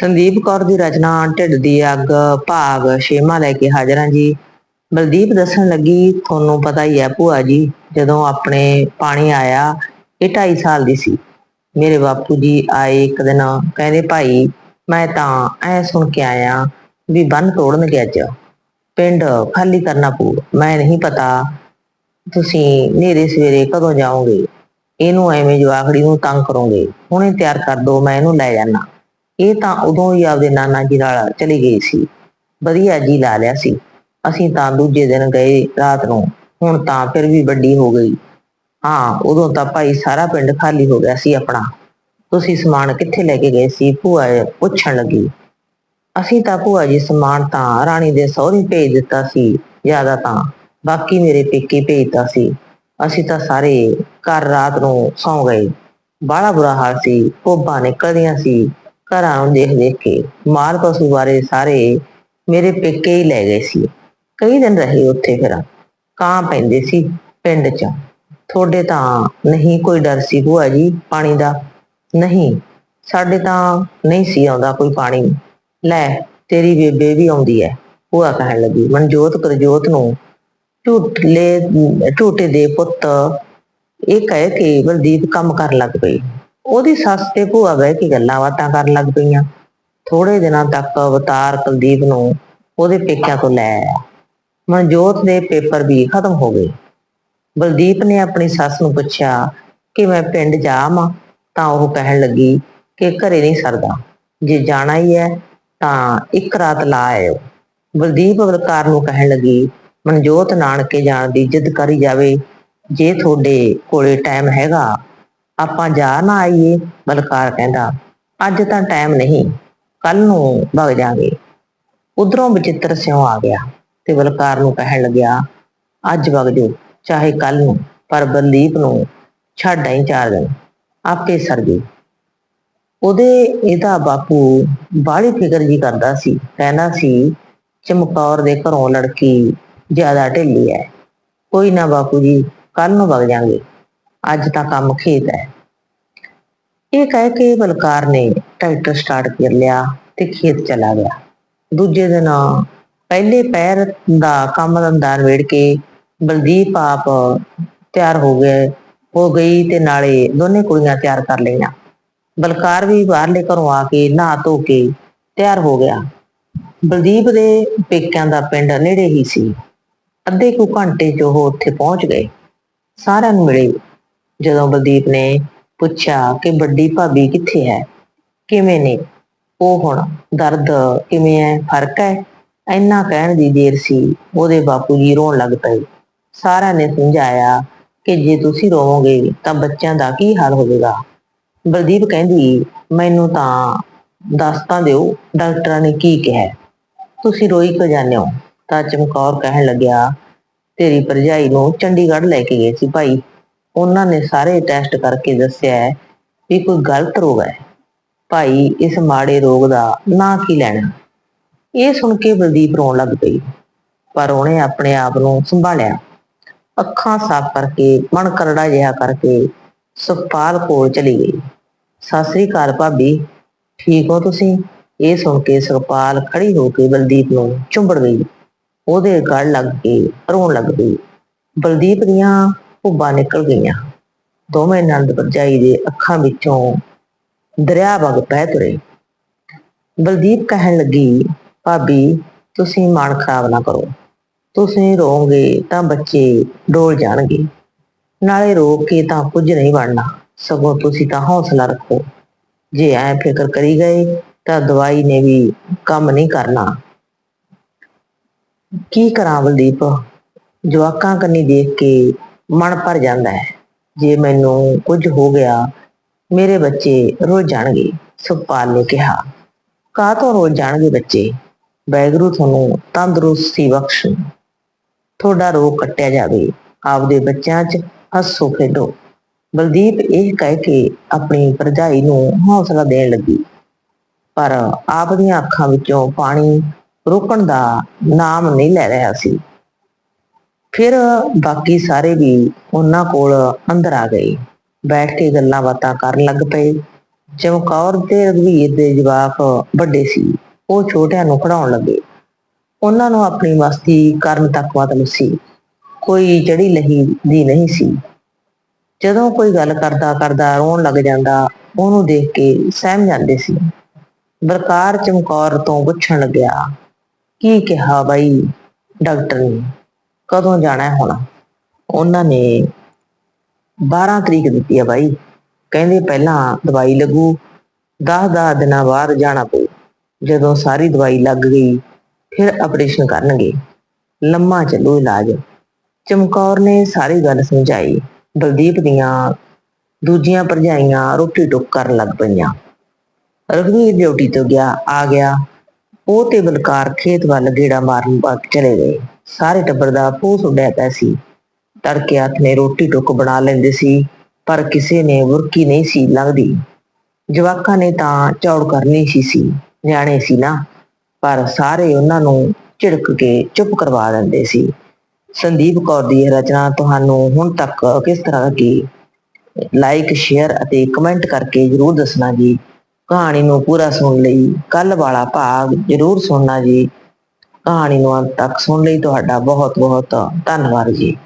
ਸੰਦੀਪ ਕੌਰ ਦੀ ਰਚਨਾ ਢਿੱਡ ਦੀ ਅੱਗ, ਭਾਗ, ਛੇਵਾਂ ਲੈ ਕੇ ਹਾਜ਼ਰ ਹਾਂ ਜੀ। ਬਲਦੀਪ ਦੱਸਣ ਲੱਗੀ, ਤੁਹਾਨੂੰ ਪਤਾ ਹੀ ਹੈ ਭੂਆ ਜੀ, ਜਦੋਂ ਆਪਣੇ ਪਾਣੀ ਆਇਆ, ਇਹ 2.5 ਸਾਲ ਦੀ ਸੀ। ਮੇਰੇ ਬਾਪੂ ਜੀ ਆਏ ਇੱਕ ਦਿਨ, ਕਹਿੰਦੇ, ਭਾਈ, ਮੈਂ ਤਾਂ ਐ ਸੁਣ ਕੇ ਆਇਆ ਵੀ ਬੰਨ ਤੋੜਨਗੇ ਅੱਜ। ਪਿੰਡ ਖਾਲੀ ਕਰਨਾ ਪਊ। ਮੈਂ ਨਹੀਂ ਪਤਾ ਤੁਸੀਂ ਨੇਰੇ ਸਵੇਰੇ ਕਦੋਂ ਜਾਓਗੇ। ਇਹਨੂੰ ਐਵੇਂ ਜਵਾਖੜੀ ਨੂੰ ਤੰਗ ਕਰੋਗੇ। ਹੁਣੇ ਤਿਆਰ ਕਰ ਦੋ, ਮੈਂ ਇਹਨੂੰ ਲੈ ਜਾਣਾ ਇਹ ਤਾਂ ਉਦੋਂ ਹੀ ਆਪਦੇ ਨਾਨਾ ਜੀ ਨਾਲ ਚਲੀ ਗਈ ਸੀ। ਵਧੀਆ ਜੀ ਲਾ ਲਿਆ ਸੀ। ਅਸੀਂ ਤਾਂ ਦੂਜੇ ਦਿਨ ਗਏ ਰਾਤ ਨੂੰ। ਹੁਣ ਤਾਂ ਫਿਰ ਵੀ ਵੱਡੀ ਹੋ ਗਈ। ਹਾਂ, ਉਦੋਂ ਤਾਂ ਭਾਈ ਸਾਰਾ ਪਿੰਡ ਖਾਲੀ ਹੋ ਗਿਆ ਸੀ ਆਪਣਾ। ਤੁਸੀਂ ਸਮਾਨ ਕਿੱਥੇ ਲੈ ਕੇ ਗਏ ਸੀ? ਭੂਆ ਪੁੱਛਣ ਲੱਗੀ। ਅਸੀਂ ਤਾਂ ਭੂਆ ਜੀ ਸਮਾਨ ਤਾਂ ਰਾਣੀ ਦੇ ਸਹੁਰੇ ਭੇਜ ਦਿੱਤਾ ਸੀ, ਜ਼ਿਆਦਾ ਤਾਂ। ਬਾਕੀ ਮੇਰੇ ਪੇਕੇ ਭੇਜਤਾ ਸੀ। ਅਸੀਂ ਤਾਂ ਸਾਰੇ ਘਰ ਰਾਤ ਨੂੰ ਸੌਂ ਗਏ। ਬਾਹਲਾ ਬੁਰਾ ਹਾਲ ਸੀ। ਭੋਬਾਂ ਨਿਕਲਦੀਆਂ ਸੀ। ਘਰਾਂ ਨੂੰ ਦੇਖ ਦੇਖ ਕੇ ਮਾਰ ਪਸ਼ੂ ਬਾਰੇ ਸਾਰੇ ਮੇਰੇ ਪੇਕੇ ਹੀ ਲੈ ਗਏ ਸੀ। ਕਈ ਦਿਨ ਰਹੇ ਉੱਥੇ ਫਿਰ। ਕਾਂ ਪੈਂਦੇ ਸੀ ਪਿੰਡ 'ਚ। ਤੁਹਾਡੇ ਤਾਂ ਨਹੀਂ ਕੋਈ ਡਰ ਸੀ ਭੂਆ ਜੀ ਪਾਣੀ ਦਾ? ਨਹੀਂ, ਸਾਡੇ ਤਾਂ ਨਹੀਂ ਸੀ ਆਉਂਦਾ ਕੋਈ ਪਾਣੀ। ਲੈ, ਤੇਰੀ ਬੇਬੇ ਵੀ ਆਉਂਦੀ ਹੈ ਭੂਆ ਕਹਿਣ ਲੱਗੀ। ਮਨਜੋਤ ਕਰਜੋਤ ਨੂੰ ਝੂਟਲੇ ਝੂਟੇ ਦੇ ਪੁੱਤ ਇਹ ਕਹਿ ਕੇ ਬਲਦੀਪ ਕੰਮ ਕਰਨ ਲੱਗ ਪਈ। ਉਹਦੀ ਸੱਸ ਤੇ ਭੂਆ ਬਹਿ ਕੇ ਗੱਲਾਂ ਬਾਤਾਂ ਕਰਨ ਲੱਗ ਪਈਆਂ। ਥੋੜੇ ਦਿਨਾਂ ਤੱਕ ਅਵਤਾਰ ਕੁਲਦੀਪ ਨੂੰ ਉਹਦੇ ਪੇਕਿਆਂ ਤੋਂ ਲੈ ਆਇਆ। ਮਨਜੋਤ ਦੇ ਪੇਪਰ ਵੀ ਖਤਮ ਹੋ ਗਏ। ਬਲਦੀਪ ਨੇ ਆਪਣੀ ਸੱਸ ਨੂੰ ਪੁੱਛਿਆ ਕਿ ਮੈਂ ਪਿੰਡ ਜਾਵਾਂ ਤਾਂ ਉਹ ਕਹਿਣ ਲੱਗੀ ਕਿ ਘਰੇ ਨਹੀਂ ਸਰਦਾ। ਜੇ ਜਾਣਾ ਹੀ ਹੈ, ਤਾਂ ਇੱਕ ਰਾਤ ਲਾ ਆਇਓ। ਬਲਦੀਪ ਅਵਤਾਰ ਨੂੰ ਕਹਿਣ ਲੱਗੀ, ਮਨਜੋਤ ਨਾਨਕੇ ਜਾਣ ਦੀ ਜਿੱਦ ਕਰੀ ਜਾਵੇ, ਜੇ ਤੁਹਾਡੇ ਕੋਲੇ ਟਾਈਮ ਹੈਗਾ ਆਪਾਂ ਜਾ ਨਾ ਆਈਏ, ਬਲਕਾਰ ਕਹਿੰਦਾ, ਅੱਜ ਤਾਂ ਟਾਈਮ ਨਹੀਂ ਕੱਲ ਨੂੰ ਵਗ ਜਾਾਂਗੇ। ਉਧਰੋਂ ਬਚਿੱਤਰ ਸਿਉ ਆ ਗਿਆ ਤੇ ਬਲਕਾਰ ਨੂੰ ਕਹਿਣ ਲੱਗਿਆ, ਅੱਜ ਵਗ ਜਾਓ, ਚਾਹੇ ਕੱਲ ਨੂੰ, ਪਰ ਬਲਦੀਪ ਨੂੰ ਛੱਡ ਆਈ ਚਾਰ ਦਿਨ, ਆਪੇ ਸਰ ਗਈ। ਉਹਦੇ ਇਹਦਾ ਬਾਪੂ ਬਾਹਲੀ ਫਿਕਰ ਜੀ ਕਰਦਾ ਸੀ, ਕਹਿੰਦਾ ਸੀ, ਚਮਕੌਰ ਦੇ ਘਰੋਂ ਲੜਕੀ ਜ਼ਿਆਦਾ ਢਿੱਲੀ ਹੈ, ਕੋਈ ਨਾ ਬਾਪੂ ਜੀ ਕੱਲ ਨੂੰ ਵਗ ਜਾਾਂਗੇ। ਅੱਜ ਤਾਂ ਕੰਮ ਖੇਤ ਹੈ। ਇਹ ਕਹਿ ਕੇ ਬਲਕਾਰ ਨੇ ਟਰੈਕਟਰ ਸਟਾਰਟ ਕਰ ਲਿਆ ਤੇ ਖੇਤ ਚਲਾ ਗਿਆ। ਦੂਜੇ ਦਿਨ ਪਹਿਲੇ ਪੈਰ ਦਾ ਕੰਮ ਧੰਦਾ ਵੇੜ ਕੇ ਬਲਦੀਪ ਆਪ ਤਿਆਰ ਹੋ ਗਏ, ਹੋ ਗਈ ਤੇ ਨਾਲੇ ਦੋਨੇ ਕੁੜੀਆਂ ਤਿਆਰ ਕਰ ਲਈਆਂ। ਬਲਕਾਰ ਵੀ ਬਾਹਰਲੇ ਘਰੋਂ ਆ ਕੇ ਨਹਾ ਧੋ ਕੇ ਤਿਆਰ ਹੋ ਗਿਆ। ਬਲਦੀਪ ਦੇ ਪੇਕਿਆਂ ਦਾ ਪਿੰਡ ਨੇੜੇ ਹੀ ਸੀ। ਅੱਧੇ ਕੁ ਘੰਟੇ 'ਚ ਉਹ ਉੱਥੇ ਪਹੁੰਚ ਗਏ। ਸਾਰਿਆਂ ਨੂੰ ਮਿਲੇ ਜਦੋਂ ਬਲਦੀਪ ਨੇ ਪੁੱਛਿਆ ਕਿ ਵੱਡੀ ਭਾਬੀ ਕਿੱਥੇ ਹੈ? ਕਿਵੇਂ ਨੇ? ਉਹ ਹੁਣ ਦਰਦ ਕਿਵੇਂ ਹੈ ਫ਼ਰਕ ਹੈ ਇੰਨਾ ਕਹਿਣ ਦੀ ਦੇਰ ਸੀ, ਉਹਦੇ ਬਾਪੂ ਜੀ ਰੋਣ ਲੱਗ ਪਏ। ਸਾਰਿਆਂ ਨੇ ਸਮਝਾਇਆ ਕਿ ਜੇ ਤੁਸੀਂ ਰੋਵੋਗੇ ਤਾਂ ਬੱਚਿਆਂ ਦਾ ਕੀ ਹਾਲ ਹੋਵੇਗਾ? ਬਲਦੀਪ ਕਹਿੰਦੀ, ਮੈਨੂੰ ਤਾਂ ਦੱਸ ਤਾਂ ਦਿਓ, ਡਾਕਟਰਾਂ ਨੇ ਕੀ ਕਿਹਾ ਤੁਸੀਂ ਰੋਈ ਕਿਉਂ ਜਾਂਦੇ ਹੋ? ਤਾਂ ਚਮਕੌਰ ਕਹਿਣ ਲੱਗਿਆ, ਤੇਰੀ ਭਰਜਾਈ ਨੂੰ ਚੰਡੀਗੜ੍ਹ ਲੈ ਕੇ ਗਏ ਸੀ ਭਾਈ। ਉਹਨਾਂ ਨੇ ਸਾਰੇ ਟੈਸਟ ਕਰਕੇ ਦੱਸਿਆ ਹੈ ਵੀ ਕੋਈ ਗਲਤ ਰੋਗ ਹੈ। ਭਾਈ, ਇਸ ਮਾੜੇ ਰੋਗ ਦਾ ਨਾਂ ਕੀ ਲੈਣਾ? ਇਹ ਸੁਣ ਕੇ ਬਲਦੀਪ ਰੋਣ ਲੱਗ ਪਈ, ਪਰ ਉਹਨੇ ਆਪਣੇ ਆਪ ਨੂੰ ਸੰਭਾਲਿਆ। ਅੱਖਾਂ ਸਾਫ਼ ਕਰਕੇ, ਮਨ ਕਰੜਾ ਜਿਹਾ ਕਰਕੇ ਸੁਖਪਾਲ ਕੋਲ ਚਲੀ ਗਈ। ਸਤਿ ਸ੍ਰੀ ਅਕਾਲ ਭਾਬੀ, ਠੀਕ ਹੋ ਤੁਸੀਂ? ਇਹ ਸੁਣ ਕੇ ਸੁਖਪਾਲ ਖੜੀ ਹੋ ਕੇ ਬਲਦੀਪ ਨੂੰ ਚੁੰਬੜ ਗਈ। ਉਹਦੇ ਗਲ ਲੱਗ ਕੇ ਰੋਣ ਲੱਗ ਪਈ। ਬਲਦੀਪ ਦੀਆਂ ਭੁੱਬਾਂ ਨਿਕਲ ਗਈਆਂ। ਦੋਵੇਂ ਨੰਦ ਭਰਜਾਈ ਦੇ ਅੱਖਾਂ ਵਿੱਚੋਂ ਦਰਿਆ ਵਗ ਪੈ ਤੁਰੇ। ਬਲਦੀਪ ਕਹਿਣ ਲੱਗੀ, ਭਾਬੀ, ਤੁਸੀਂ ਮਨ ਖਰਾਬ ਨਾ ਕਰੋ। ਤੁਸੀਂ ਰੋਗੇ ਤਾਂ ਬੱਚੇ ਡੋਲ ਜਾਣਗੇ। ਨਾਲੇ ਰੋ ਕੇ ਤਾਂ ਕੁਝ ਨਹੀਂ ਬਣਨਾ। ਸਗੋਂ ਤੁਸੀਂ ਤਾਂ ਹੌਸਲਾ ਰੱਖੋ। ਜੇ ਐ ਫਿਕਰ ਕਰੀ ਗਏ ਤਾਂ ਦਵਾਈ ਨੇ ਵੀ ਕੰਮ ਨਹੀਂ ਕਰਨਾ। ਕੀ ਕਰਾਂ ਬਲਦੀਪ? ਜਵਾਕਾਂ ਕੰਨੀ ਦੇਖ ਕੇ ਮਨ ਭਰ ਜਾਂਦਾ ਹੈ। ਜੇ ਮੈਨੂੰ ਕੁਝ ਹੋ ਗਿਆ, ਮੇਰੇ ਬੱਚੇ ਰੋ ਜਾਣਗੇ, ਸੁਖਪਾਲ ਨੇ ਕਿਹਾ। ਕਾਹ ਤੋਂ ਰੋ ਜਾਣਗੇ ਬੱਚੇ? ਵੈਗਰੂ ਤੁਹਾਨੂੰ ਤੰਦਰੁਸਤੀ ਬਖਸ਼ ਤੁਹਾਡਾ ਰੋਗ ਕੱਟਿਆ ਜਾਵੇ। ਆਪਦੇ ਬੱਚਿਆਂ 'ਚ ਹੱਸੋ, ਖੇਡੋ। ਬਲਦੀਪ ਇਹ ਕਹਿ ਕੇ ਆਪਣੀ ਭਰਜਾਈ ਨੂੰ ਹੌਸਲਾ ਦੇਣ ਲੱਗੀ। ਪਰ ਆਪ ਦੀਆਂ ਅੱਖਾਂ ਵਿੱਚੋਂ ਪਾਣੀ ਰੁਕਣ ਦਾ ਨਾਮ ਨਹੀਂ ਲੈ ਰਿਹਾ ਸੀ। ਫਿਰ ਬਾਕੀ ਸਾਰੇ ਵੀ ਉਹਨਾਂ ਕੋਲ ਅੰਦਰ ਆ ਗਏ। ਬੈਠ ਕੇ ਗੱਲਾਂ ਬਾਤਾਂ ਕਰਨ ਲੱਗ ਪਏ। ਚਮਕੌਰ ਤੇ ਰਘਵੀਰ ਦੇ ਜਵਾਕ ਵੱਡੇ ਸੀ। ਉਹ ਛੋਟਿਆਂ ਨੂੰ ਖੜਾਉਣ ਲੱਗੇ। ਉਹਨਾਂ ਨੂੰ ਆਪਣੀ ਮਸਤੀ ਕਰਨ ਤੱਕ ਮਤਲਬ ਸੀ। ਕੋਈ ਚੜੀ ਲਹੀ ਦੀ ਨਹੀਂ ਸੀ। ਜਦੋਂ ਕੋਈ ਗੱਲ ਕਰਦਾ ਕਰਦਾ ਰੋਣ ਲੱਗ ਜਾਂਦਾ, ਉਹਨੂੰ ਦੇਖ ਕੇ ਸਹਿਮ ਜਾਂਦੇ ਸੀ। ਬਲਕਾਰ ਚਮਕੌਰ ਤੋਂ ਪੁੱਛਣ ਲੱਗਿਆ, ਕੀ ਕਿਹਾ ਬਾਈ ਡਾਕਟਰ ਨੇ? ਕਦੋਂ ਜਾਣਾ ਹੈ ਹੁਣ? ਉਹਨਾਂ ਨੇ 12 ਤਰੀਕ ਦਿੱਤੀ ਆ ਬਾਈ। ਕਹਿੰਦੇ ਪਹਿਲਾਂ ਦਵਾਈ ਲੱਗੂ 10-10 ਦਿਨਾਂ ਬਾਅਦ ਜਾਣਾ ਪਊ। ਜਦੋਂ ਸਾਰੀ ਦਵਾਈ ਲੱਗ ਗਈ, ਫਿਰ ਆਪਰੇਸ਼ਨ ਕਰਨਗੇ। ਲੰਮਾ ਚੱਲੂ ਇਲਾਜ। ਚਮਕੌਰ ਨੇ ਸਾਰੀ ਗੱਲ ਸਮਝਾਈ। ਬਲਦੀਪ ਦੀਆਂ ਦੂਜੀਆਂ ਭਰਜਾਈਆਂ ਰੋਟੀ ਟੁੱਕ ਕਰਨ ਲੱਗ ਪਈਆਂ। ਰਘਵੀਰ ਡਿਊਟੀ ਤੋਂ ਗਿਆ, ਆ ਗਿਆ। ਉਹ ਤੇ ਬਲਕਾਰ ਖੇਤ ਵੱਲ ਗੇੜਾ ਮਾਰਨ ਬਾਅਦ ਚਲੇ ਗਏ। ਸਾਰੇ ਟੱਬਰ ਦਾ ਪੂਸ ਉੱਡਿਆ ਪਿਆ ਸੀ। ਤੜਕੇ ਹੱਥ ਰੋਟੀ ਟੁੱਕ ਬਣਾ ਲੈਂਦੇ ਸੀ, ਪਰ ਕਿਸੇ ਨੇ ਬੁਰਕੀ ਨਹੀਂ ਸੀ ਲੱਗਦੀ ਜਵਾਕਾਂ ਨੇ ਤਾਂ ਚੌੜ ਕਰਨੀ ਸੀ ਸੀ, ਨਿਆਣੇ ਸੀ ਨਾ। ਪਰ ਸਾਰੇ ਉਹਨਾਂ ਨੂੰ ਝਿੜਕ ਕੇ ਚੁੱਪ ਕਰਵਾ ਦਿੰਦੇ ਸੀ। ਸੰਦੀਪ ਕੌਰ ਦੀ ਰਚਨਾ ਤੁਹਾਨੂੰ ਹੁਣ ਤੱਕ ਕਿਸ ਤਰ੍ਹਾਂ ਲੱਗੀ? ਲਾਈਕ ਸ਼ੇਅਰ ਅਤੇ ਕਮੈਂਟ ਕਰਕੇ ਜਰੂਰ ਦੱਸਣਾ ਜੀ। ਕਹਾਣੀ ਨੂੰ ਪੂਰਾ ਸੁਣਨ ਲਈ ਕੱਲ ਵਾਲਾ ਭਾਗ ਜਰੂਰ ਸੁਣਨਾ ਜੀ। ਕਹਾਣੀ ਨੂੰ ਅੰਤ ਤੱਕ ਸੁਣ ਲਈ ਤੁਹਾਡਾ ਬਹੁਤ ਬਹੁਤ ਧੰਨਵਾਦ ਜੀ।